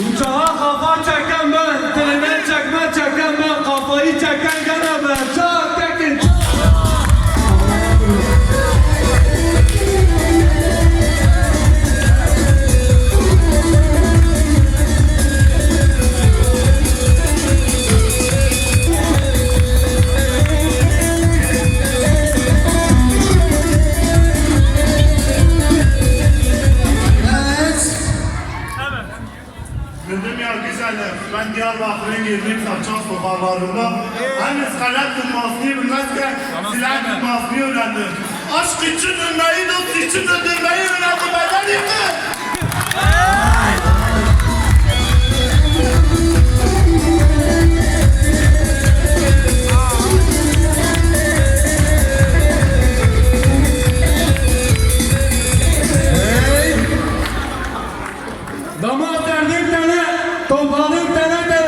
Uçağa kafa çeken ben. Civarında henüz kalem tutmasını bilmezken silah tutmasını öğrendi. Aşk için ölmeyi, dost için öldürmeyi öğrendi. Benden yıkı. Damat verdim tane tane.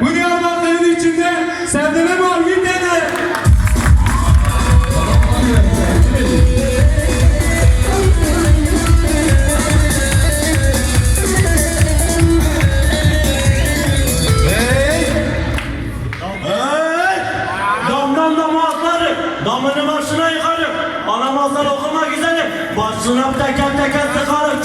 Bu Diyarbakır'ın içinde sevdiğim var tane. Hey! Damdan dama atlarım. Damını başına yıkarım. Ana masal okuma güzelim. Başına teker teker sıkarım.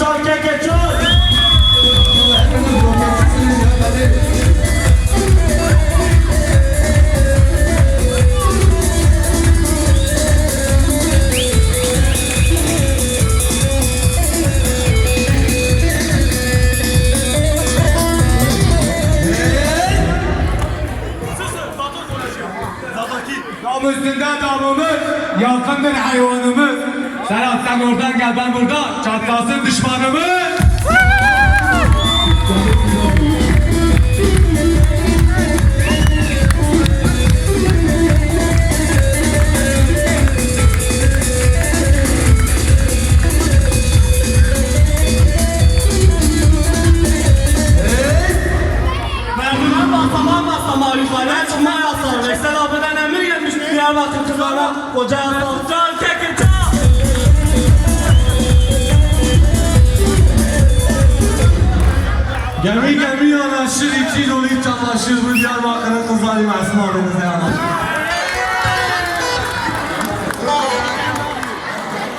Dam üstünde damımız, yakındır hayvanımız. Sen at sen oradan gel ben buradan, çatlasın düşmanımız. Yukarıya çıkma yasal. Veysel abiden emir gelmiş Diyarbakır kızlarına. Koca yasal. Çal keke çal. Gemi yanaşır, iki yıl çatlaşır. Bu Diyarbakır'ın kızları abimize yanaşır.